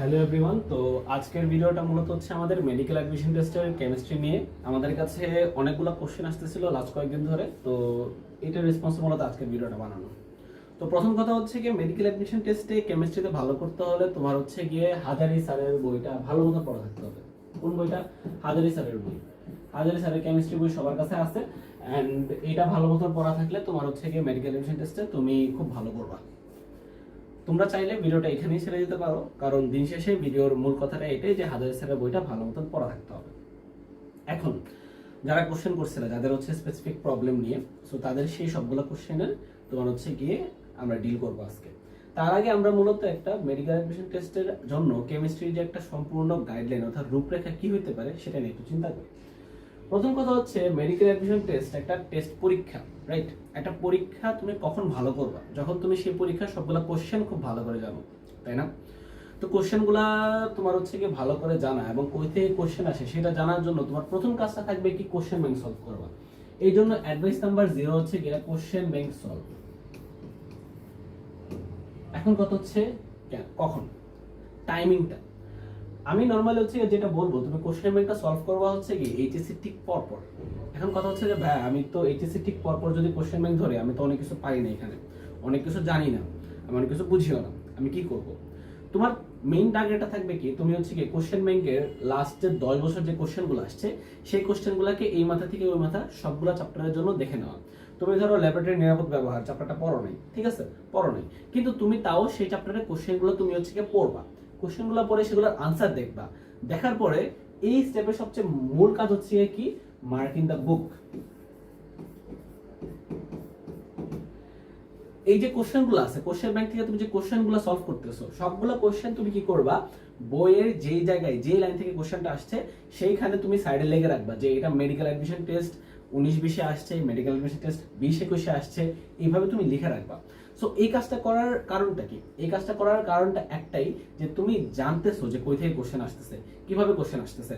Hello everyone তো আজকের ভিডিওটা মূলত হচ্ছে আমাদের মেডিকেল অ্যাডমিশন টেস্টের কেমিস্ট্রি নিয়ে। আমাদের কাছে অনেকগুলো কোশ্চেন আসতেছিল লাস্ট কয়েকদিন ধরে, তো এটার রেসপন্স মূলত আজকের ভিডিওটা বানানো। তো প্রথম কথা হচ্ছে গিয়ে মেডিকেল অ্যাডমিশন টেস্টে কেমিস্ট্রিতে ভালো করতে হলে তোমার হচ্ছে গিয়ে হাজারি স্যারের বইটা ভালো মতো পড়া থাকতে হবে। কোন বইটা? হাজারি স্যারের বই। হাজারি স্যারের কেমিস্ট্রি বই সবার কাছে আছে অ্যান্ড এটা ভালো মতো পড়া থাকলে তোমার হচ্ছে গিয়ে মেডিকেল অ্যাডমিশন টেস্টে তুমি খুব ভালো করবা তোমরা চাইলে ভিডিওটা এখানেই ছেড়ে দিতে পারো, কারণ দিন শেষে ভিডিওর মূল কথাটা এটাই যে হাজার স্যারের বইটা ভালো মতন পড়া থাকতে হবে। এখন, যারা কোশ্চেন করছিল যাদের হচ্ছে স্পেসিফিক প্রবলেম নিয়ে সো তাদের সেই সবগুলো কোশ্চেনের তোমার হচ্ছে গিয়ে আমরা ডিল করব আজকে। তার আগে আমরা মূলত একটা মেডিকেল অ্যাডমিশন টেস্টের জন্য কেমিস্ট্রির যে একটা সম্পূর্ণ গাইডলাইন অর্থাৎ রূপরেখা কি হতে পারে, সেটা নিয়ে একটু চিন্তা করি। প্রথম কথা হচ্ছে মেডিকেল অ্যাডমিশন টেস্ট একটা টেস্ট পরীক্ষা রাইট একটা পরীক্ষা তুমি কখন ভালো করবা? যখন তুমি সেই পরীক্ষার সবগুলো কোশ্চেন খুব ভালো করে জানো, তাই না? তো কোশ্চেনগুলা তোমার হচ্ছে কি ভালো করে জানা এবং কই থেকে কোশ্চেন আসে সেটা জানার জন্য তোমার প্রথম কাজটা থাকবে কি কোশ্চেন ব্যাংক সলভ করবা। এই জন্য অ্যাডভাইস নাম্বার জিরো হচ্ছে কি কোশ্চেন ব্যাংক সলভ এখন কত হচ্ছে কখন? টাইমিংটা আমি নর্মালি হচ্ছে যেটা বলব, তুমি কোশ্চেন ব্যাংকটা সলভ করবা হচ্ছে কি এইচএসসি ঠিক পর পর এখন কথা হচ্ছে যে, ভাই, আমি তো এইচএসসি ঠিক পর পর যদি কোশ্চেন ব্যাংক ধরে, আমি তো অনেক কিছু পারি না এখানে। অনেক কিছু জানি না। আমি অনেক কিছু বুঝিও না। আমি কি করব? তোমার মেইন টার্গেটটা থাকবে কি, তুমি হচ্ছে কি কোশ্চেন ব্যাংকের লাস্টের দশ বছর যে কোশ্চেনগুলো আসছে, সেই কোশ্চেনগুলোকে এই মাথা থেকে ওই মাথা সবগুলো চ্যাপ্টারের জন্য দেখে নেওয়া তুমি ধরো ল্যাবরেটরি নিরাপদ ব্যবহার চ্যাপ্টারটা পড়ো নাই, ঠিক আছে? পড়ো নাই। কিন্তু তুমি তাও সেই চ্যাপ্টারের কোশ্চেনগুলো তুমি হচ্ছে কি পড়বা। কোশ্চেনগুলো পরে সেগুলোর আনসার দেখবা। দেখার পরে এই স্টেপের সবচেয়ে মূল কাজ হচ্ছে কি? মার্ক ইন দ্য বুক এই যে কোশ্চেনগুলো আছে, কোশ্চেন ব্যাংক থেকে তুমি যে কোশ্চেনগুলো সলভ করতেছো, সবগুলো কোশ্চেন তুমি কি করবা? বইয়ের যেই জায়গায়, যে লাইন থেকে কোশ্চেনটা আসছে, সেইখানে তুমি সাইডে লেগে রাখবা যে এটা মেডিকেল অ্যাডমিশন টেস্ট উনিশ বিশে আসছে মেডিকেল অ্যাডমিশন টেস্ট বিশ একুশে আসছে, এইভাবে তুমি লিখে রাখবা। সো এই কাজটা করার কারণটা কি? এই কাজটা করার কারণটা একটাই যে তুমি জানতেছো যে কই থেকে কোশ্চেন আসতেছে, কীভাবে কোশ্চেন আসতেছে।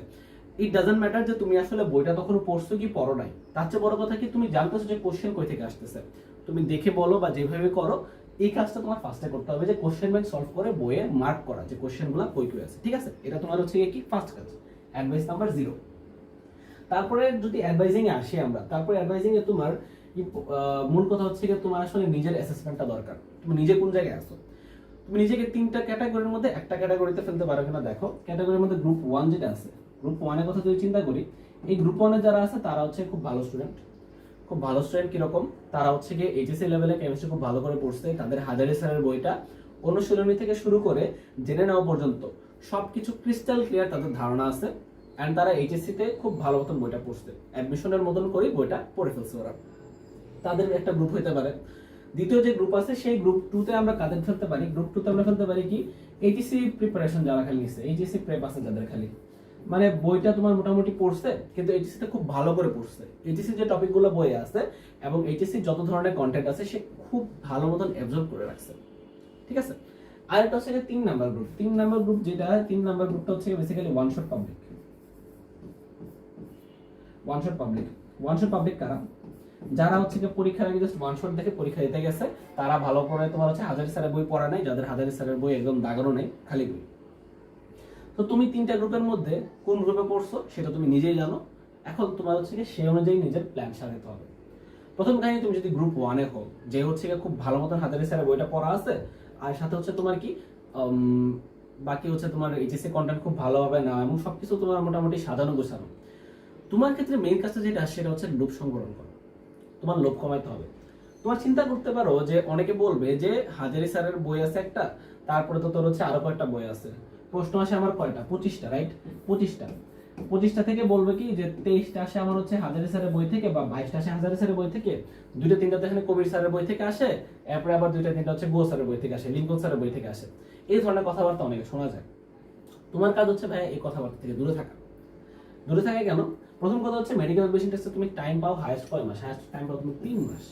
ইট ডাজন্ট ম্যাটার যে তুমি আসলে বইটা তখন পড়ছো কি পড়ো নাই। তার চেয়ে বড় কথা কি, তুমি জানতেছো যে কোশ্চেন কই থেকে আসতেছে। তুমি দেখে বলো বা যেভাবে করো, এই কাজটা তোমার ফার্স্টে করতে হবে যে কোশ্চেন ব্যাংক সলভ করে বইয়ে মার্ক করা যে কোশ্চেনগুলো কই কই আছে, ঠিক আছে? এটা তোমার হচ্ছে কি? ফার্স্ট কাজ অ্যাডভাইস নাম্বার জিরো তারপরে যদি অ্যাডভাইজিং এ আসি আমরা, তারপরে অ্যাডভাইজিং এ তোমার মূল কথা হচ্ছে তোমার আসলে নিজের অ্যাসেসমেন্টটা দরকার। তুমি নিজে কোন জায়গায় আছো? তুমি নিজেকে তিনটা ক্যাটাগরির মধ্যে একটা ক্যাটাগরিতে ফেলতে পারো কিনা দেখো। ক্যাটাগরির মধ্যে গ্রুপ ওয়ান যেটা আছে গ্রুপ ওয়ানের কথা যদি চিন্তা করি, এই গ্রুপ ওয়ানে যারা আছে, তারা হচ্ছে খুব ভালো স্টুডেন্ট খুব ভালো স্টুডেন্ট তারা হচ্ছে গিয়ে এইচএসসি লেভেলে কেমিস্ট্রি খুব ভালো করে পড়ছে, তাদের হাজারি স্যারের বইটা অনুশীলনী থেকে শুরু করে জেনে নেওয়া পর্যন্ত সবকিছু ক্রিস্টাল ক্লিয়ার তাদের ধারণা আছে। অ্যান্ড তারা এইচএসসি তে খুব ভালো মতন বইটা পড়ছে। অ্যাডমিশনের মতন করেই বইটা পড়ে ফেলছে ওরা। তাদের একটা গ্রুপ হতে পারে। দ্বিতীয় যে গ্রুপ আছে, সেই গ্রুপ টু তে আমরা কাদের ফেলতে পারি? গ্রুপ টু তে আমরা ফেলতে পারি কি? এইচএসসি প্রিপারেশন যারা খালি নিচ্ছে এইচএসসি প্রেপ আছে যাদের খালি। মানে বইটা তোমার মোটামুটি পড়ছে, কিন্তু এইচএসসি তে খুব ভালো করে পড়ছে। এইচএসসি যে টপিকগুলো বই আছে এবং এইচএসসি যত ধরনের কন্টেন্ট আছে, সে খুব ভালো মতন অ্যাবজর্ব করে রাখছে। ঠিক আছে? আর একটা হচ্ছে তিন নাম্বার গ্রুপ তিন নাম্বার গ্রুপ যেটা, তিন নাম্বার গ্রুপটা হচ্ছে basically one shot public one shot public one shot public কারা? যারা হচ্ছে যে পরীক্ষার আগে জাস্ট ওয়ান শট দেখে পরীক্ষা দিতে গেছে, তারা ভালো করে তোমার হচ্ছে হাজারি স্যারের বই পড়া নাই, যাদের হাজারি স্যারের বই একদম দাগানো নেই, খালি বই। তো তুমি তিনটা গ্রুপের মধ্যে কোন গ্রুপে পড়ছো সেটা তুমি নিজেই জানো। এখন তোমার হচ্ছে কি সেই অনুযায়ী নিজের প্ল্যান সাজাতে হবে। প্রথম কাহিনী, তুমি যদি গ্রুপ ওয়ানে হও, যে হচ্ছে গিয়ে খুব ভালো মতন হাজারি স্যারের বইটা পড়া আছে, আর সাথে হচ্ছে তোমার কি বাকি হচ্ছে তোমার এইচএসসি কন্টেন্ট খুব ভালোভাবে নেওয়া এবং সবকিছু তোমার মোটামুটি সাজানো গোছানো। তোমার ক্ষেত্রে মেইন কাজটা যেটা, সেটা হচ্ছে লোভ সংবরণ করা। তোমার লোভ কমাইতে হবে। তোমার চিন্তা করতে পারো যে অনেকে বলবে যে হাজারি স্যারের বই আছে একটা, তারপরে তো তোর হচ্ছে আরও কয়েকটা বই আছে। প্রশ্ন আসে আমার কয়টা? পঁচিশটা রাইট পঁচিশটা। পঁচিশটা থেকে বলবে কি যে তেইশটা আসে আমার হচ্ছে হাজারি স্যারের বই থেকে বা বাইশটা আসে হাজারি স্যারের বই থেকে, দুইটা তিনটা তো এখানে কবির স্যারের বই থেকে আসে, এরপরে আবার দুইটা তিনটা হচ্ছে গো স্যারের বই থেকে আসে, লিঙ্কন স্যারের বই থেকে আসে। এই ধরনের কথাবার্তা অনেকে শোনা যায়। তোমার কাজ হচ্ছে ভাই এই কথাবার্তা থেকে দূরে থাকা। দূরে থাকে কেন? প্রথম কথা হচ্ছে মেডিকেল এডুকেশন টেস্টে তুমি টাইম পাও হায়েস্ট কয় মাস? হায়েস্ট টাইম পাও তুমি তিন মাস।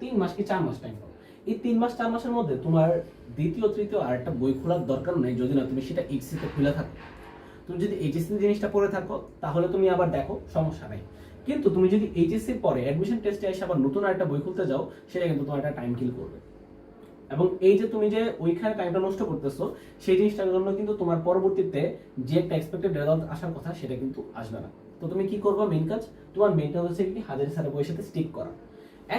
তিন মাস কি চার মাস টাইম পাও? এই তিন মাস, চার মাসের মধ্যে তোমার দ্বিতীয়, তৃতীয় আর একটা বই খোলার দরকার নেই যদি না তুমি সেটা এইচসিতে খুলে থাকো। তুমি যদি এইচএসসি জিনিসটা পড়ে থাকো, তাহলে তুমি আবার দেখো সমস্যা নেই। কিন্তু তুমি যদি এইচএসসির পরে অ্যাডমিশন টেস্টে এসে আবার নতুন আর একটা বই খুলতে যাও, সেটা কিন্তু তোমার একটা টাইম কিল করবে। এবং এই যে তুমি যে ওইখানে টাইমটা নষ্ট করতেছো, সেই জিনিসটার জন্য কিন্তু তোমার পরবর্তীতে যে একটা এক্সপেক্টেড রেজাল্ট আসার কথা সেটা কিন্তু আসবে না। তো তুমি কি করবে মেইন কাজ? তোমার মেইন কাজ হচ্ছে কি হাজারি স্যারের বইয়ের সাথে স্টিক করা।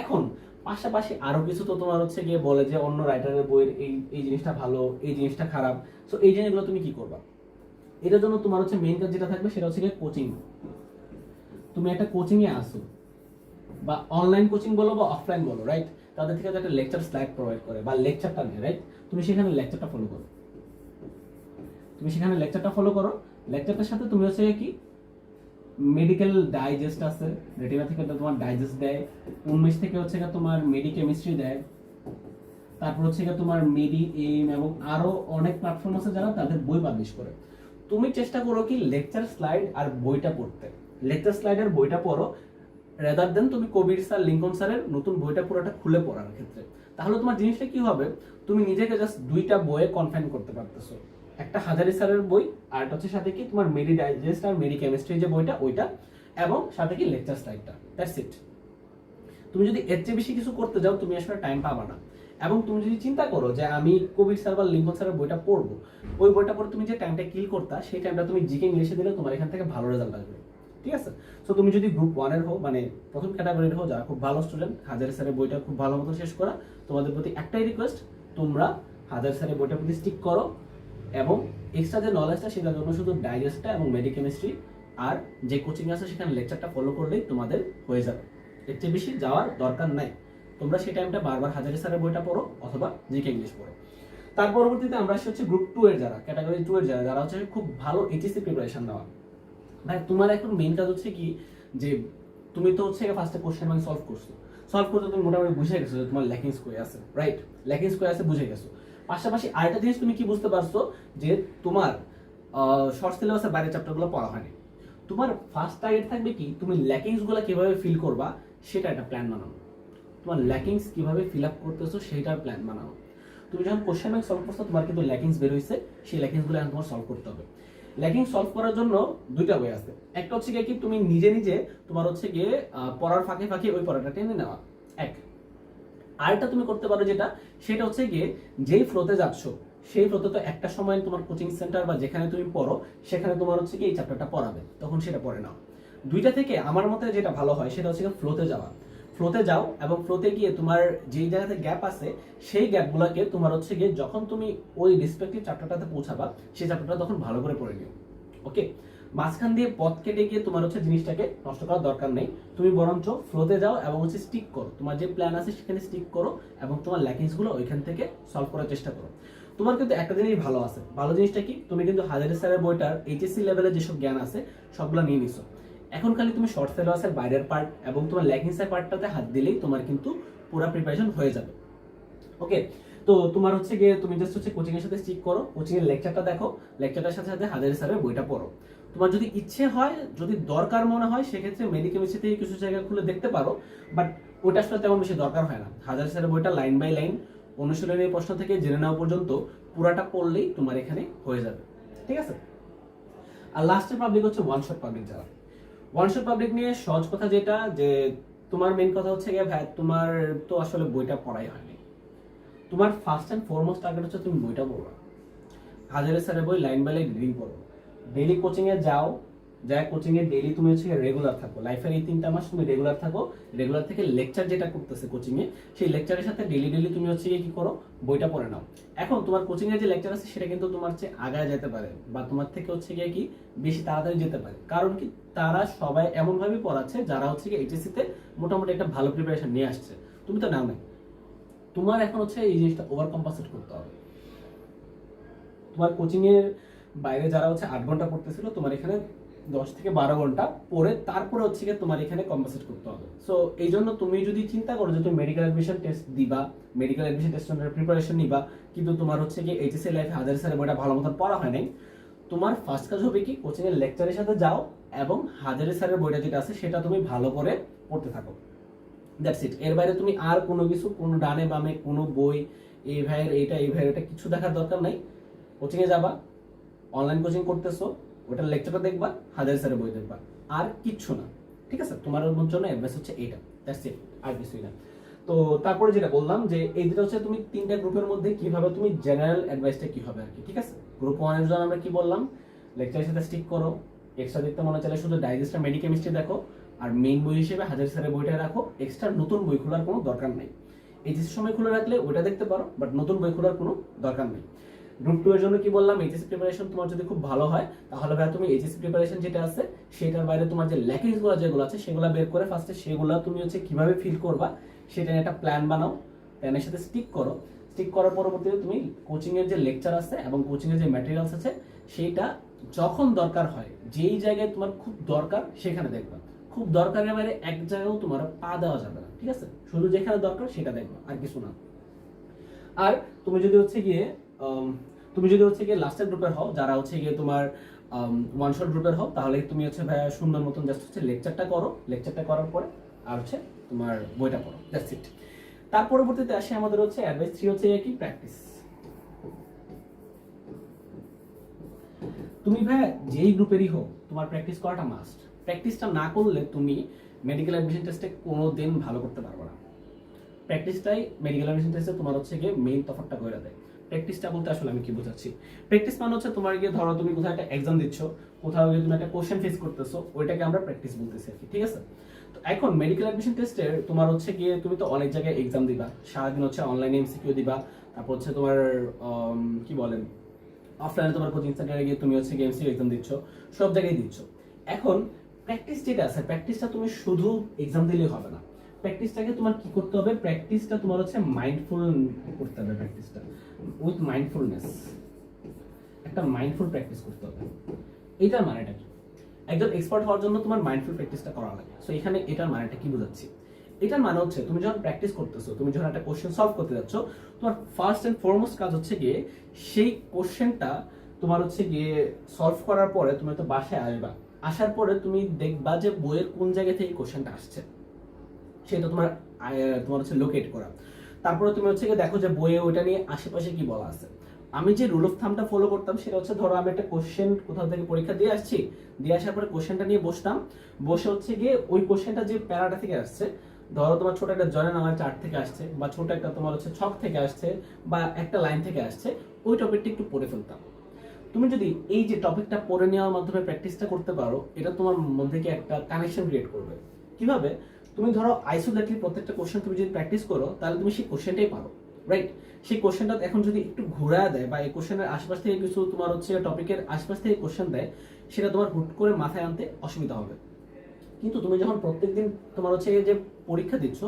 এখন পাশাপাশি আরও কিছু তো তোমার হচ্ছে গিয়ে বলে যে অন্য রাইটারের বইয়ের এই এই জিনিসটা ভালো, এই জিনিসটা খারাপ। সো এই জিনিসগুলো তুমি কি করবা? এটার জন্য তোমার হচ্ছে মেইন কাজ যেটা থাকবে সেটা হচ্ছে গিয়ে কোচিং তুমি একটা কোচিংয়ে আসো বা অনলাইন কোচিং বলো বা অফলাইন বলো রাইট তাদের থেকে একটা লেকচার স্লাইড প্রোভাইড করে, বা লেকচারটা নেয় রাইট তুমি সেখানে লেকচারটা ফলো করো। তুমি সেখানে লেকচারটা ফলো করো লেকচারটার সাথে তুমি হচ্ছে কি মেডিকেল ডাইজেস্ট আছে রেটিনা থেকে তোমার ডাইজেস্ট দেয়, উন্মেষ থেকে হচ্ছে তোমার মেডিকেমিস্ট্রি দেয়, তারপর হচ্ছে তোমার মেডি এম এবং আরও অনেক প্ল্যাটফর্ম আছে যারা তাদের বই পাবলিশ করে। তুমি চেষ্টা করো কি লেকচার স্লাইড আর বইটা পড়তে। লেকচার স্লাইড আর বইটা পড়ো রেদার দেন তুমি কবির স্যার লিঙ্কন স্যারের নতুন বইটা পুরোটা খুলে পড়ার ক্ষেত্রে, তাহলে তোমার জিনিসটা কি হবে? তুমি নিজেকে জাস্ট দুইটা বইয়ে কনফাইন করতে পারতেছো। একটা হাজারি স্যারের বই, আর একটা হচ্ছে সাথে কি তোমার মেডি ডাইজেস্ট আর মেডি কেমিস্ট্রি যে বইটা, ওইটা, এবং সাথে কি লেকচার স্লাইডটা দ্যাটস ইট তুমি যদি এর চেয়ে বেশি কিছু করতে যাও, তুমি আসলে টাইম পাবা না। এবং তুমি যদি চিন্তা করো যে আমি কবির স্যার বা লিঙ্কন স্যারের বইটা পড়ব, ওই বইটা পড়ে তুমি যে টাইমটা কিল করতা, সেই টাইমটা তুমি জিকে ইংলিশে দিলে তোমার এখান থেকে ভালো রেজাল্ট আসবে। ঠিক আছে? সো তুমি যদি গ্রুপ ওয়ানের হো মানে প্রথম ক্যাটাগরির হো যারা খুব ভালো স্টুডেন্ট স্যারের বইটা খুব ভালো মতো শেষ করা, তোমাদের প্রতি একটাই রিকোয়েস্ট তোমরা হাজার স্যারের প্রতি স্টিক করো এবং এক্সট্রা যে নলেজটা জন্য শুধু ডাইজেস্টটা এবং মেডিকেমিস্ট্রি আর যে কোচিং আছে, সেখানে লেকচারটা ফলো করলেই তোমাদের হয়ে যাবে। এর চেয়ে বেশি যাওয়ার দরকার নাই। তোমরা সেই টাইমটা বারবার হাজারি স্যারের বইটা পড়ো অথবা জিকে ইংলিশ পড়ো। তার পরবর্তীতে আমরা আসি হচ্ছে গ্রুপ টু এর যারা ক্যাটাগরি টু এর যারা যারা হচ্ছে খুব ভালো এইচএসসি প্রিপারেশন নেওয়া। ভাই তোমার এখন মেইন কাজ হচ্ছে কি যে তুমি তো হচ্ছে ফার্স্টে কোশ্চেন ব্যাংক সলভ করছ। সলভ করতে তুমি মোটামুটি বুঝে গেছো যে তোমার ল্যাকিংস কই আছে রাইট ল্যাকিংস কই আছে, বুঝে গেছো। পাশাপাশি আরেকটা জিনিস তুমি কি বুঝতে পারছ যে তোমার শর্ট সিলেবাসের বাইরে চ্যাপ্টারগুলো পড়া হয়নি। তোমার ফার্স্ট টার্গেট থাকবে কি, তুমি ল্যাকিংসগুলো কীভাবে ফিল করবা সেটা একটা প্ল্যান বানানো। তোমার ল্যাকিংস কীভাবে ফিল আপ করতেছো সেটার প্ল্যান বানানো। তুমি যখন কোশ্চেন ব্যাংক সলভ করছ, তোমার কিন্তু ল্যাকিংস বের হয়েছে সেই ল্যাকিংসগুলো এখন তোমার সলভ করতে হবে। ল্যাকিং সলভ করার জন্য দুইটা ওয়ে আছে। একটা হচ্ছে কি তুমি নিজে নিজে তোমার হচ্ছে গিয়ে পড়ার ফাঁকে ফাঁকে ওই পড়াটা টেনে নেওয়া। এক। আরেকটা তুমি করতে পারো যেটা, সেটা হচ্ছে গিয়ে যেই ফ্লোতে যাচ্ছ, সেই ফ্লোতে তো একটা সময় তোমার কোচিং সেন্টার বা যেখানে তুমি পড়ো, সেখানে তোমার হচ্ছে কি এই চ্যাপ্টারটা পড়াবে, তখন সেটা পড়ে নাও। দুইটা থেকে আমার মতে যেটা ভালো হয়, সেটা হচ্ছে ফ্লোতে যাওয়া। ফ্লোতে যাও এবং ফ্লোতে গিয়ে তোমার যেই জায়গাতে গ্যাপ আছে, সেই গ্যাপগুলোকে তোমার হচ্ছে গিয়ে যখন তুমি ওই রেসপেক্টিভ চ্যাপ্টারটাতে পৌঁছাবা, সেই চ্যাপ্টারটা তখন ভালো করে পড়ে নিও। ওকে মাঝখান দিয়ে পথ কেটে গিয়ে তোমার হচ্ছে জিনিসটাকে নষ্ট করার দরকার নেই। তুমি বরঞ্চ ফ্লোতে যাও এবং হচ্ছে স্টিক করো। তোমার যে প্ল্যান আছে সেখানে স্টিক করো এবং তোমার ল্যাকিংসগুলো ওইখান থেকে সলভ করার চেষ্টা করো। তোমার কিন্তু একটা জিনিস ভালো আছে। ভালো জিনিসটা কি? তুমি কিন্তু হাজারি স্যারের বইটার এইচএসসি লেভেলে যেসব জ্ঞান আছে, সবগুলো নিয়ে নিছো। এখন খালি তুমি শর্ট সিলেবাসের বাইরের পার্ট এবং তোমার ল্যাকিংসের পার্টটাতে হাত দিলেই তোমার কিন্তু পুরো প্রিপারেশন হয়ে যাবে। ওকে তো তোমার হচ্ছে গিয়ে তুমি জাস্ট হচ্ছে কোচিং এর সাথে স্টিক করো কোচিং এর লেকচারটা দেখো লেকচারটার সাথে সাথে হাজারি স্যারের বইটা পড়ো। তোমার যদি ইচ্ছে হয়, যদি দরকার মনে হয়, সেক্ষেত্রে মেডিকেমিস্ট্রি থেকে কিছু জায়গা খুলে দেখতে পারো বাট ওটা আসলে তেমন বেশি দরকার হয় না। হাজার স্যারের বইটা লাইন বাই লাইন অনুশীলনের প্রশ্ন থেকে জেনে নেওয়া পর্যন্ত পুরাটা পড়লেই তোমার এখানে হয়ে যাবে। ঠিক আছে? আর লাস্টের পাবলিক হচ্ছে ওয়ান শট পাবলিক যারা। ওয়ান পাবলিক নিয়ে সহজ কথা যেটা, যে তোমার মেন কথা হচ্ছে গিয়ে, ভাই, তোমার তো আসলে বইটা পড়াই হয়নি। তোমার ফার্স্ট অ্যান্ড ফরমোস্ট টার্গেট হচ্ছে তুমি বইটা পড়বা হাজারে স্যারের বই লাইন বাই লাইন রিডিং পড়ো ডেলি কোচিংয়ে যাও যা কোচিং এ ডেলি তুমি হচ্ছে রেগুলার থাকো। লাইফের এই তিনটা মাস তুমি রেগুলার থাকো। রেগুলার থেকে লেকচার যেটা করতেছে কোচিং এ, সেই লেকচারের সাথে ডেলি ডেলি তুমি হচ্ছে কি করো? বইটা পড়ে নাও। এখন তোমার কোচিং এর যে লেকচার আছে, সেটা কিন্তু তোমার চেয়ে আগায় যেতে পারে বা তোমার থেকে হচ্ছে গিয়ে কি বেশি তাড়াতাড়ি যেতে পারে। কারণ কি? তারা সবাই এমন ভাবে পড়াচ্ছে, যারা হচ্ছে কি এইচএসসি তে মোটামুটি একটা ভালো প্রিপারেশন নিয়ে আসছে। তুমি তো নাও নাই। তোমার এখন হচ্ছে এই জিনিসটা ওভার কম্পাসেট করতে হবে। তোমার কোচিং এর বাইরে যারা হচ্ছে আট ঘণ্টা পড়তেছিল, তোমার এখানে দশ থেকে বারো ঘণ্টা পড়ে তারপরে হচ্ছে গিয়ে তোমার এখানে কম্পাসেট করতে হবে। সো এই জন্য তুমি যদি চিন্তা করো যে তুমি মেডিকেল অ্যাডমিশন টেস্ট দিবা মেডিকেল অ্যাডমিশন টেস্টের প্রিপারেশন নিবা, কিন্তু তোমার হচ্ছে গিয়ে এইচএসসি লাইফে হাজার স্যারের বইটা ভালো মতন পড়া হয় নাই, তোমার ফার্স্ট কাজ হবে কি কোচিং এর লেকচারের সাথে যাও এবং হাজারি স্যারের বইটা যেটা আছে সেটা তুমি ভালো করে পড়তে থাকো। দ্যাটস ইট এর বাইরে তুমি আর কোনো কিছু, কোনো ডানে বামে কোনো বই, এই ভাইয়ের এইটা, এই ভাইয়ের এটা কিছু দেখার দরকার নাই। কোচিংয়ে যাবা অনলাইন কোচিং করতেছো ওটার লেকচারটা দেখবা, হাজার স্যারের বই দেখবা। আর কিচ্ছু না। ঠিক আছে? তোমার জন্য অ্যাডভাইস হচ্ছে এইটা। দ্যাটস ইট আর কিছুই না। তো তারপরে যেটা বললাম যে, এই দুটো হচ্ছে তুমি তিনটা গ্রুপের মধ্যে কীভাবে তুমি জেনারেল অ্যাডভাইসটা কি হবে আর কি, ঠিক আছে? গ্রুপ ওয়ানের জন্য আমরা কি বললাম? লেকচারের সাথে স্টিক করো। এক্সট্রা দেখতে মনে চাইলে শুধু ডাইজেস্টটা মেডিকেমিস্ট্রি দেখো। আর মেইন বই হিসেবে হাজার স্যারের বইটা রাখো। এক্সট্রা নতুন বই খোলার কোনো দরকার নেই। এই যে সময় খুলে রাখলে ওটা দেখতে পারো বাট নতুন বই খোলার কোনো দরকার নেই। গ্রুপ টু এর জন্য কি বললাম? এইচএসসি প্রিপারেশন তোমার যদি খুব ভালো হয়, তাহলে ভাই তুমি এইচএসসি প্রিপারেশন যেটা আছে, সেটার বাইরে তোমার যে ল্যাকিংসগুলো যেগুলো আছে, সেগুলো বের করে ফার্স্টে সেগুলো তুমি হচ্ছে কীভাবে ফিল করবা, সেটা একটা প্ল্যান বানাও। প্ল্যানের সাথে স্টিক করো। স্টিক করার পরবর্তীতে তুমি কোচিং এর যে লেকচার আছে এবং কোচিং এর যে ম্যাটেরিয়ালস আছে, সেইটা যখন দরকার হয়, যেই জায়গায় তোমার খুব দরকার, সেখানে দেখবা। খুব দরকারের বাইরে এক জায়গাও তোমার পা দেওয়া যাবে না, ঠিক আছে? শুধু যেখানে দরকার, সেটা দেখবা, আর কিছু না। আর তুমি যদি হচ্ছে গিয়ে তুমি যদি হচ্ছে গিয়ে লাস্টের গ্রুপের হও, যারা হচ্ছে গিয়ে তোমার ওয়ান শট গ্রুপের হও, তাহলে তুমি হচ্ছে ভাইয়া সুন্দর মতন জাস্ট হচ্ছে লেকচারটা করো। লেকচারটা করার পরে আর হচ্ছে তোমার বইটা পড়ো। দ্যাটস ইট তার পরবর্তীতে আসে আমাদের হচ্ছে অ্যাডভাইস থ্রি হচ্ছে কি? প্র্যাকটিস তুমি ভাইয়া যেই গ্রুপেরই হোক তোমার প্র্যাকটিস করাটা মাস্ট প্র্যাকটিসটা না করলে তুমি মেডিকেল অ্যাডমিশন টেস্টে কোনো দিন ভালো করতে পারবে না। প্র্যাকটিসটাই মেডিকেল অ্যাডমিশন টেস্টে তোমার হচ্ছে গিয়ে মেইন তফাৎটা করে দেয়। প্র্যাকটিসটা বলতে আসলে আমি কি বোঝাচ্ছি? প্র্যাকটিস মানে হচ্ছে তোমার গিয়ে ধরো তুমি কোথাও একটা এক্সাম দিচ্ছ, কোথাও গিয়ে তুমি একটা কোশ্চেন ফেস করতেছো, ওইটাকে আমরা প্র্যাকটিস বলতেছি আর কি, ঠিক আছে? তো এখন মেডিকেল অ্যাডমিশন টেস্টের তোমার হচ্ছে গিয়ে তুমি তো অনেক জায়গায় এক্সাম দিবা, সারাদিন হচ্ছে অনলাইনে এমসিকিউ দিবা, তারপর হচ্ছে তোমার কি বলেন অফলাইনে তোমার কোচিং সেন্টারে গিয়ে তুমি হচ্ছে গেমসি এক্সাম দিচ্ছ, সব জায়গায় দিচ্ছ। এখন প্র্যাকটিস যেটা আছে প্র্যাকটিসটা তুমি শুধু এক্সাম দিলেই হবে না। প্র্যাকটিসটাকে তোমার কি করতে হবে? প্র্যাকটিসটা তোমার হচ্ছে মাইন্ডফুল করতে হবে প্র্যাকটিসটা উইথ মাইন্ডফুলনেস একটা মাইন্ডফুল প্র্যাকটিস করতে হবে। এটার মানেটা কি? একজন এক্সপার্ট হওয়ার জন্য তোমার মাইন্ডফুল প্র্যাকটিসটা করা লাগে। সো এখানে এটার মানেটা কি বোঝাচ্ছি? এটার মানে হচ্ছে, তুমি যখন প্র্যাকটিস করতেছো, তুমি যখন একটা কোশ্চেন সলভ করতে যাচ্ছ, তোমার ফার্স্ট এন্ড ফরমোস্ট কাজ হচ্ছে গিয়ে সেই কোশ্চেনটা তোমার হচ্ছে গিয়ে সলভ করার পরে তুমি তো বাসায় আসবা। আসার পরে তুমি দেখবা যে বইয়ের কোন জায়গা থেকে কোশ্চেনটা আসছে। সেটা তোমার তোমার হচ্ছে লোকেট করা। তারপরে তুমি হচ্ছে গিয়ে দেখো যে বইয়ে ওইটা নিয়ে আশেপাশে কি বলা আছে। আমি যে রুল অফ থামটা ফলো করতাম সেটা হচ্ছে ধরো আমি একটা কোশ্চেন কোথাও থেকে পরীক্ষা দিয়ে আসছি, দিয়ে আসার পরে কোশ্চেনটা নিয়ে বসতাম। বসে হচ্ছে গিয়ে ওই কোশ্চেনটা যে প্যারাটা থেকে আসছে, ধরো তোমার ছোট একটা জয়েন আমার চার্ট থেকে আসছে, বা ছোট একটা তোমার হচ্ছে ছক থেকে আসছে, বা একটা লাইন থেকে আসছে, ওই টপিকটা একটু পড়ে ফেলতাম। তুমি যদি এই যে টপিকটা পড়ে নেওয়ার মাধ্যমে প্র্যাকটিসটা করতে পারো, এটা তোমার মধ্যে কি একটা কানেকশন ক্রিয়েট করবে। কীভাবে? তুমি ধরো আইসোলেটলি প্রত্যেকটা কোশ্চেন তুমি যদি প্র্যাকটিস করো, তাহলে তুমি সেই কোশ্চেনটাই পারো রাইট সেই কোশ্চেনটা এখন যদি একটু ঘুরায় দেয় বা এই কোশ্চেনের আশপাশ থেকে কিছু তোমার হচ্ছে টপিকের আশপাশ থেকে কোশ্চেন দেয়, সেটা তোমার হুট করে মাথায় আনতে অসুবিধা হবে। কিন্তু তুমি যখন প্রত্যেকদিন তোমার হচ্ছে যে পরীক্ষা দিচ্ছ,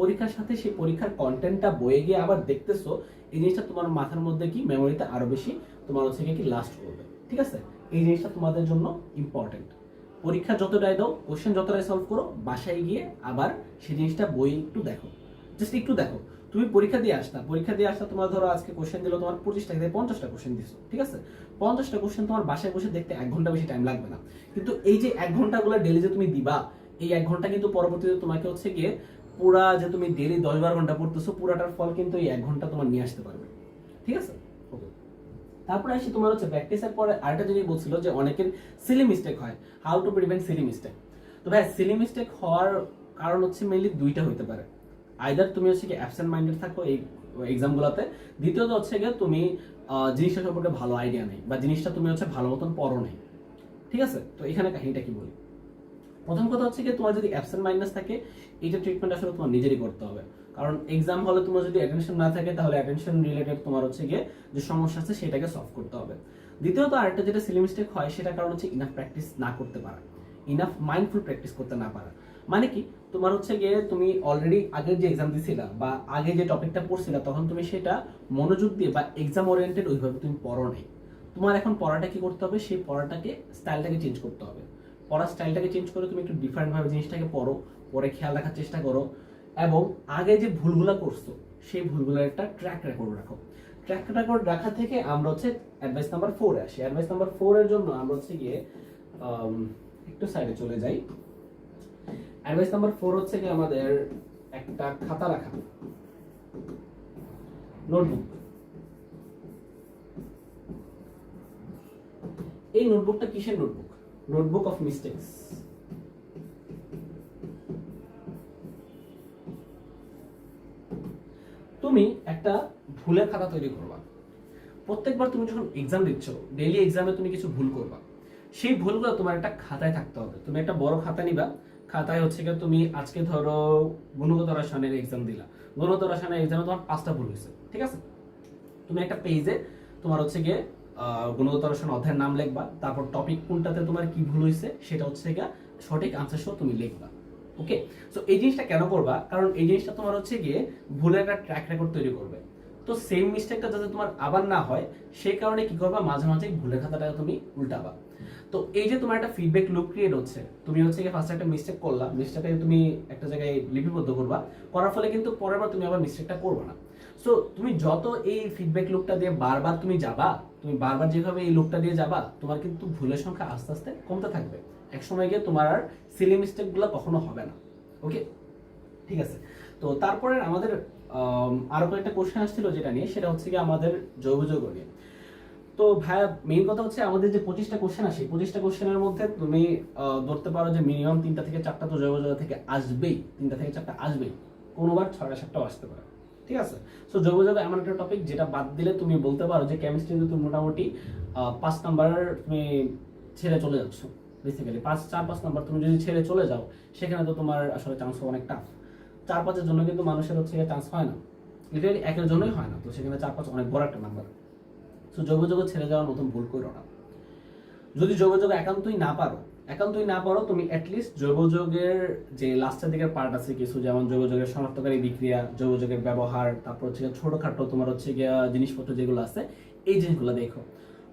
পরীক্ষার সাথে সেই পরীক্ষার কন্টেন্টটা বয়ে গিয়ে আবার দেখতেছো, এই জিনিসটা তোমার মাথার মধ্যে কি মেমোরিতে আরও বেশি তোমার হচ্ছে কি লাস্ট করবে, ঠিক আছে? এই জিনিসটা তোমাদের জন্য ইম্পর্টেন্ট পরীক্ষা যতটাই দাও কোশ্চেন যতটাই সলভ করো, বাসায় গিয়ে আবার সেই জিনিসটা বই একটু দেখো। জাস্ট একটু দেখো। তুমি পরীক্ষা দিয়ে আসতা। পরীক্ষা দিয়ে আসতা তোমার ধরো আজকে কোশ্চেন দিলো তোমার পঁচিশটা থেকে পঞ্চাশটা কোশ্চেন দিছো ঠিক আছে? পঞ্চাশটা কোশ্চেন তোমার বাসায় বসে দেখতে এক ঘণ্টা বেশি টাইম লাগবে না। কিন্তু এই যে এক ঘন্টাগুলো ডেলি যে তুমি দিবা, এই এক ঘণ্টা কিন্তু পরবর্তীতে তোমাকে হচ্ছে গিয়ে পুরা যে তুমি ডেলি দশ বারো ঘণ্টা পড়তেছো, পুরাটার ফল কিন্তু এই এক ঘণ্টা তোমার নিয়ে আসতে পারবে। ঠিক আছে? তারপরে আসি তোমার হচ্ছে প্র্যাকটিসের পরে আরেকটা জিনিস বলছিল যে অনেকের সিলি মিস্টেক হয়। How to prevent silly mistake তো ভাই সিলি মিস্টেক হওয়ার কারণ হচ্ছে মেইনলি দুইটা হইতে পারে। আইদার তুমি হচ্ছে কি অ্যাবসেন্ট মাইন্ডেড থাকো এই এক্সামগুলোতে দ্বিতীয়ত হচ্ছে গিয়ে তুমি জিনিসটা সম্পর্কে ভালো আইডিয়া নেই বা জিনিসটা তুমি হচ্ছে ভালো মতন পড়ো নেই। ঠিক আছে? তো এখানে কাহিনীটা কি বলি? প্রথম কথা হচ্ছে কি তোমার যদি অ্যাবসেন্ট মাইন্ডনেস থাকে, এইটা ট্রিটমেন্ট আসলে তোমার নিজেরই করতে হবে। কারণ এক্সাম হলে তোমার যদি অ্যাটেনশন না থাকে, তাহলে অ্যাটেনশন রিলেটেড তোমার হচ্ছে গিয়ে যে সমস্যা আছে সেটাকে সলভ করতে হবে। দ্বিতীয়ত আরেকটা যেটা সিলি মিস্টেক হয়, সেটা কারণ হচ্ছে ইনাফ প্র্যাকটিস না করতে পারা। ইনাফ মাইন্ডফুল প্র্যাকটিস করতে না পারা। মানে কি? তোমার হচ্ছে গিয়ে তুমি অলরেডি আগের যে এক্সাম দিছিলা বা আগে যে টপিকটা পড়ছিলা, তখন তুমি সেটা মনোযোগ দিয়ে বা এক্সাম ওরিয়েন্টেড ওইভাবে তুমি পড়ো নাই। তোমার এখন পড়াটা কি করতে হবে? সেই পড়াটাকে স্টাইলটাকে চেঞ্জ করতে হবে। পড়ার স্টাইলটাকে চেঞ্জ করে তুমি একটু ডিফারেন্ট ভাবে জিনিসটাকে পড়ো পরে খেয়াল রাখার চেষ্টা করো। এবং আগে যে ভুলগুলা করছ, সেই ভুলগুলোর একটা ট্র্যাক রেকর্ড রাখো। ট্র্যাক রেকর্ড রাখা থেকে আমরা হচ্ছে অ্যাডভাইস নাম্বার ফোর আসি। অ্যাডভাইস নাম্বার ফোর এর জন্য আমরা হচ্ছে গিয়ে একটু সাইডে চলে যাই। অ্যাডভাইস নাম্বার ফোর হচ্ছে কি আমাদের একটা খাতা রাখা। নোটবুক এই নোটবুকটা কিসের নোটবুক নোটবুক অফ মিস্টেক্স তুমি একটা ভুলের খাতা তৈরি করবা। প্রত্যেকবার তুমি যখন এক্সাম দিচ্ছ ডেইলি এক্সামে তুমি কিছু ভুল করবা। সেই ভুলগুলো তোমার একটা খাতায় থাকতে হবে। তুমি একটা বড় খাতা নিবা। খাতায় হচ্ছে গিয়ে তুমি আজকে ধরো গুণগত রসায়নের এক্সাম দিলা। গুণগত রসায়নের এক্সামে তোমার পাঁচটা ভুল হয়েছে, ঠিক আছে? তুমি একটা পেজে তোমার হচ্ছে গিয়ে গুণগত রসায়ন অধ্যায়ের নাম লিখবা। তারপর টপিক কোনটাতে তোমার কি ভুল হয়েছে, সেটা হচ্ছে গিয়ে সঠিক আনসার সহ তুমি লিখবা। ওকে সো এই জিনিসটা কেন করবা? কারণ এই জিনিসটা তোমার হচ্ছে গিয়ে ভুলের একটা ট্র্যাক রেকর্ড তৈরি করবে। তো সেম মিস্টেকটা যাতে তোমার আবার না হয়, সেই কারণে কি করবা? মাঝে মাঝে ভুলের খাতাটা তুমি উল্টাবা। তো এই যে তোমার একটা ফিডব্যাক লুপ ক্রিয়েট হচ্ছে, তুমি হচ্ছে ফার্স্ট একটা মিস্টেক করলা মিস্টেকটাকে তুমি একটা জায়গায় লিপিবদ্ধ করবা। করার ফলে কিন্তু পরের বার তুমি আবার মিস্টেকটা করবে না। সো তুমি যত এই ফিডব্যাক লুপটা দিয়ে বারবার তুমি যাবা, তুমি বারবার যেভাবে এই লুপটা দিয়ে যাবা, তোমার কিন্তু ভুলের সংখ্যা আস্তে আস্তে কমতে থাকবে। এক সময় গিয়ে তোমার আর সিলি মিস্টেকগুলো কখনো হবে না। ওকে ঠিক আছে? তো তারপরে আমাদের আম, আরও কয়েকটা কোশ্চেন আসছিল যেটা নিয়ে সেটা হচ্ছে কি আমাদের জৈব যৌগ নিয়ে। তো ভাইয়া মেইন কথা হচ্ছে আমাদের যে পঁচিশটা কোশ্চেন আসে পঁচিশটা কোশ্চেনের মধ্যে তুমি ধরতে পারো যে মিনিমাম তিনটা থেকে চারটা তো জৈব যৌগ থেকে আসবেই তিনটা থেকে চারটা আসবেই। কোনোবার ছয়টা সাতটাও আসতে পারে। ঠিক আছে? সো জৈব যৌগ এমন একটা টপিক যেটা বাদ দিলে তুমি বলতে পারো যে কেমিস্ট্রিতে তুমি মোটামুটি পাঁচ নাম্বার তুমি ছেড়ে চলে যাচ্ছ। বেসিক্যালি পাঁচ, চার, পাঁচ নাম্বার তুমি যদি ছেড়ে চলে যাও, সেখানে তো তোমার আসলে চান্স হওয়া অনেক টাফ চার, পাঁচের জন্য কিন্তু মানুষের হচ্ছে চান্স হয় না। লিটারালি একের জন্যই হয় না, তো সেখানে চার, পাঁচ অনেক বড় একটা নাম্বার সো জৈব যৌগ ছেড়ে যাওয়ার মতন ভুল করো না। যদি জৈব যৌগ একান্তই না পারো, একান্তই না পারো, তুমি অ্যাটলিস্ট জৈব যৌগের যে লাস্টের দিকের পার্ট আছে, কিছু যেমন জৈব যৌগের শনাক্তকারী বিক্রিয়া জৈব যৌগের ব্যবহার, তারপর হচ্ছে ছোটখাটো তোমার হচ্ছে জিনিসপত্র যেগুলো আছে, এই জিনিসগুলো দেখো।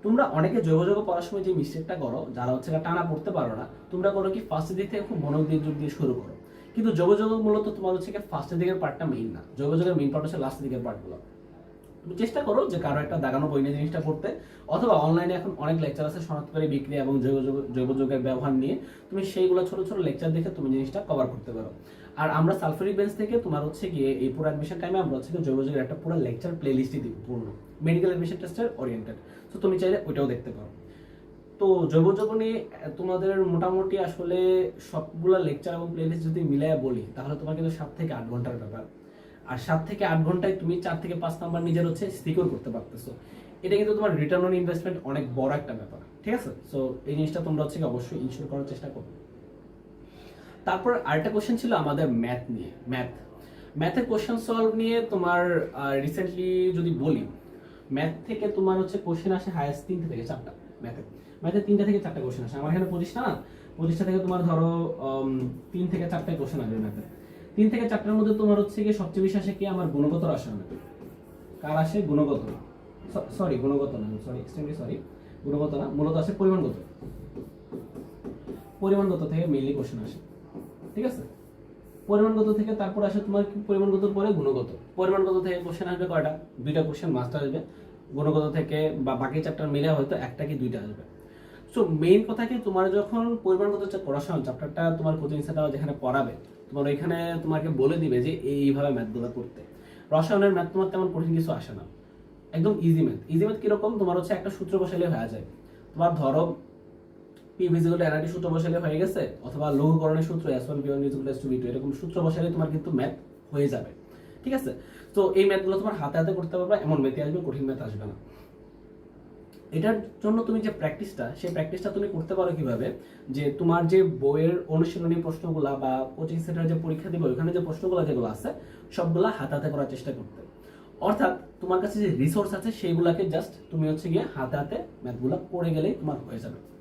তোমরা অনেকে জৈব যৌগ পড়ার সময় যে মিস্টেকটা করো, যারা হচ্ছে টানা পড়তে পারো না, তোমরা করো কি ফার্স্টের দিক থেকে খুব মনোযোগ দিয়ে যোগ দিয়ে শুরু করো। কিন্তু জৈব যৌগ মূলত তোমার হচ্ছে কি ফার্স্টের দিকের পার্টটা মেইন না। জৈব যৌগের মেইন পার্ট হচ্ছে লাস্টের দিকের পার্টগুলো তুমি চেষ্টা করো যে কারও একটা দাগানো বই নিয়ে জিনিসটা পড়তে, অথবা অনলাইনে এখন অনেক লেকচার আছে শনাক্তকারী বিক্রিয়া এবং জৈব যৌগ- জৈব যৌগের ব্যবহার নিয়ে। তুমি সেইগুলো ছোট ছোট লেকচার দেখে তুমি জিনিসটা কভার করতে পারো। আর আমরা সালফারিক বেঞ্চ থেকে তোমার হচ্ছে গিয়ে এই পুরো অ্যাডমিশন টাইমে আমরা হচ্ছে গিয়ে জৈব যৌগের একটা পুরো লেকচার প্লে লিস্টই দিব, পূর্ণ। মেডিকেল অ্যাডমিশন টেস্টের ওরিয়েন্টেড তো তুমি চাইলে ওইটাও দেখতে পারো। তো জৈব যৌগ নিয়ে তোমাদের মোটামুটি আসলে সবগুলা লেকচার এবং প্লেলিস্ট যদি মিলায় বলি, তাহলে তোমার কিন্তু সাত থেকে আট ঘণ্টার ব্যাপার। আর সাত থেকে আট ঘন্টায় তুমি চার থেকে পাঁচ নাম্বার নিজের হচ্ছে সিকিউর করতে পারতেছো। এটা কিন্তু তোমার রিটার্ন অন ইনভেস্টমেন্ট অনেক বড় একটা ব্যাপার, ঠিক আছে? সো এই জিনিসটা তোমরা হচ্ছে অবশ্যই ইনশিওর করার চেষ্টা করবে। তারপর আরেকটা কোশ্চেন ছিল আমাদের ম্যাথ নিয়ে। ম্যাথ ম্যাথের কোশ্চেন সলভ নিয়ে তোমার রিসেন্টলি যদি বলি ম্যাথ থেকে তোমার হচ্ছে কোশ্চেন আসে হায়েস্ট তিনটে থেকে চারটা ম্যাথে ম্যাথে তিনটা থেকে চারটা কোশ্চেন আসে। আমার এখানে পঁচিশটা না? পঁচিশটা থেকে তোমার ধরো তিন থেকে চারটা কোশ্চেন আসবে ম্যাথে তিন থেকে চারটার মধ্যে তোমার হচ্ছে কি সবচেয়ে বেশি আসে কি? আমার গুণগত রসায়ন কার আসে? গুণগত। সরি গুণগত না সরি এক্সট্রিমলি সরি গুণগত না, মূলত আসে পরিমাণগত। পরিমাণগত থেকে মেইনলি কোশ্চেন আসে। ঠিক আছে? পরিমাণগত থেকে তারপর আসে তোমার পরিমাণগত পরে গুণগত। পরিমাণগত থেকে কোশ্চেন আসবে কয়টা? দুইটা কোশ্চেন মাস্টার আসবে। গুণগত থেকে বা বাকি চ্যাপ্টার মিলে হয়তো একটা কি দুইটা আসবে। সো মেইন কথা কি? তোমার যখন পরিমাণগত পড়াশোনা চ্যাপ্টারটা তোমার কোচিং সেন্টার যেখানে পড়াবে, তোমার ওইখানে তোমাকে বলে দিবে যে এইভাবে ম্যাথগুলো করতে। রসায়নের ম্যাথ তোমার তেমন কঠিন কিছু আসে না। একদম ইজি ম্যাথ ইজি ম্যাথ কীরকম? তোমার হচ্ছে একটা সূত্র বসালে হয়ে যায়। তোমার ধরো পি ভিজিবল এনআরটি সূত্র কীভাবে? যে তোমার যে বইয়ের অনুশীলনী প্রশ্নগুলা বা কোচিং সেন্টারে যে পরীক্ষা দিবে ওখানে যে প্রশ্নগুলো যেগুলো আছে, সবগুলা হাতে হাতে করার চেষ্টা করতে। অর্থাৎ তোমার কাছে যে রিসোর্স আছে, সেইগুলাকে জাস্ট তুমি হচ্ছে গিয়ে হাতে হাতে ম্যাথগুলো করে গেলেই তোমার হয়ে যাবে।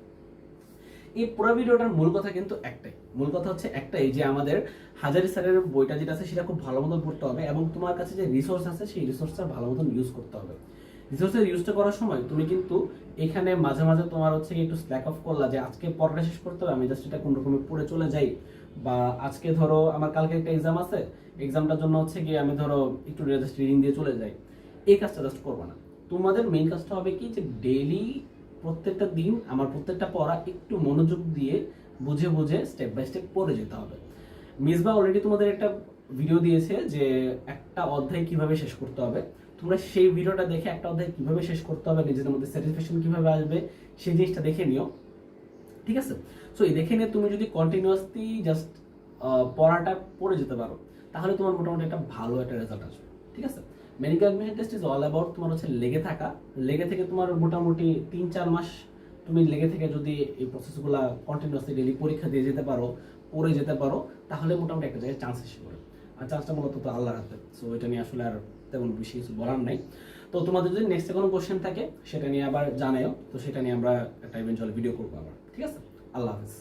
এই পুরো ভিডিওটার মূল কথা কিন্তু একটাই। মূল কথা হচ্ছে একটাই যে আমাদের হাজারি স্যারের বইটা যেটা আছে সেটা খুব ভালো মতন পড়তে হবে এবং তোমার কাছে যে রিসোর্স আছে সেই রিসোর্সটা ভালো মতন ইউজ করতে হবে। রিসোর্সের ইউজটা করার সময় তুমি কিন্তু এখানে মাঝে মাঝে তোমার হচ্ছে একটু স্ল্যাক অফ করলা যে আজকে পড়াটা শেষ করতে হবে, আমি জাস্ট এটা কোন রকমে পড়ে চলে যাই বা আজকে ধরো আমার কালকে একটা এক্সাম আছে এক্সামটার জন্য হচ্ছে কি আমি ধরো একটু জাস্ট রিডিং দিয়ে চলে যাই। এই কাজটা জাস্ট করব না। তোমাদের মেইন কাজটা হবে কি যে ডেইলি প্রত্যেকটা দিন আমার প্রত্যেকটা পড়া একটু মনোযোগ দিয়ে বুঝে বুঝে স্টেপ বাই স্টেপ পড়ে যেতে হবে। মিসবা অলরেডি তোমাদের একটা ভিডিও দিয়েছে যে একটা অধ্যায় কীভাবে শেষ করতে হবে। তোমরা সেই ভিডিওটা দেখে একটা অধ্যায় কীভাবে শেষ করতে হবে, নিজেদের মধ্যে স্যাটিসফ্যাকশন কীভাবে আসবে, সেই জিনিসটা দেখে নিও। ঠিক আছে? সো এই দেখে নিয়ে তুমি যদি কন্টিনিউয়াসলি জাস্ট পড়াটা পড়ে যেতে পারো, তাহলে তোমার মোটামুটি একটা ভালো একটা রেজাল্ট আসবে। ঠিক আছে? Medical admission test is all about তোমার হচ্ছে লেগে থাকা। লেগে থেকে তোমার মোটামুটি তিন, চার মাস তুমি লেগে থেকে যদি এই প্রসেসগুলো কন্টিনিউসলি ডেলি পরীক্ষা দিয়ে যেতে পারো, পড়ে যেতে পারো, তাহলে মোটামুটি একটা জায়গায় চান্স এসে পড়ে। আর চান্সটা মূলত তো আল্লাহর হাতে। সো এটা নিয়ে আসলে আর তেমন বেশি কিছু বলার নাই। তো তোমাদের যদি নেক্সট কোনো কোশ্চেন থাকে, সেটা নিয়ে আবার জানাও তো সেটা নিয়ে আমরা একটা ইভেন্চুয়াল ভিডিও করব আবার। ঠিক আছে? আল্লাহ হাফিজ।